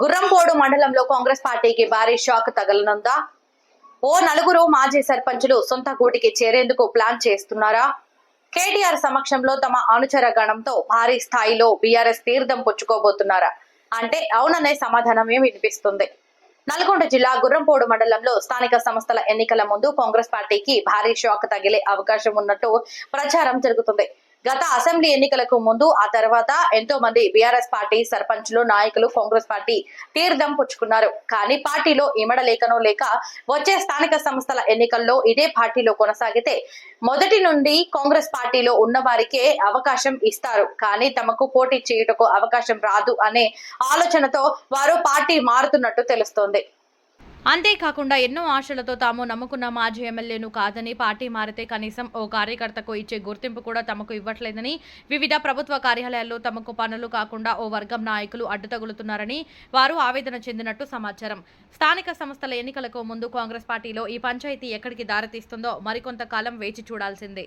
గుర్రంపోడు మండలంలో కాంగ్రెస్ పార్టీకి భారీ షాక్ తగలనుందా? ఓ నలుగురు మాజీ సర్పంచులు సొంత గూటికి చేరేందుకు ప్లాన్ చేస్తున్నారా? కేటీఆర్ సమక్షంలో తమ అనుచర గణంతో భారీ స్థాయిలో బీఆర్ఎస్ తీర్థం పుచ్చుకోబోతున్నారా? అంటే అవుననే సమాధానమే వినిపిస్తుంది? నల్గొండ జిల్లా గుర్రంపోడు మండలంలో స్థానిక సంస్థల ఎన్నికల ముందు కాంగ్రెస్ పార్టీకి భారీ షాక్ తగిలే అవకాశం ఉన్నట్టు ప్రచారం జరుగుతుంది. గత అసెంబ్లీ ఎన్నికలకు ముందు ఆ తర్వాత ఎంతో మంది బీఆర్ఎస్ పార్టీ సర్పంచులు నాయకులు కాంగ్రెస్ పార్టీ తీర్థం పుచ్చుకున్నారు. కానీ పార్టీలో ఇమడ లేకనో లేక వచ్చే స్థానిక సంస్థల ఎన్నికల్లో ఇదే పార్టీలో కొనసాగితే మొదటి నుండి కాంగ్రెస్ పార్టీలో ఉన్న వారికే అవకాశం ఇస్తారు. కానీ తమకు పోటీ చేయుటకు అవకాశం రాదు అనే ఆలోచనతో వారు పార్టీ మారుతున్నట్టు తెలుస్తోంది. అంతేకాకుండా ఎన్నో ఆశలతో తాము నమ్ముకున్న మాజీ ఎమ్మెల్యేను కాదని పార్టీ మారితే కనీసం ఓ కార్యకర్తకు ఇచ్చే గుర్తింపు కూడా తమకు ఇవ్వట్లేదని వివిధ ప్రభుత్వ కార్యాలయాల్లో తమకు పనులు కాకుండా ఓ వర్గం నాయకులు అడ్డుతగులుతున్నారని వారు ఆవేదన చెందినట్టు సమాచారం. స్థానిక సంస్థల ఎన్నికలకు ముందు కాంగ్రెస్ పార్టీలో ఈ పంచాయతీ ఎక్కడికి దారితీస్తుందో మరికొంతకాలం వేచి చూడాల్సిందే.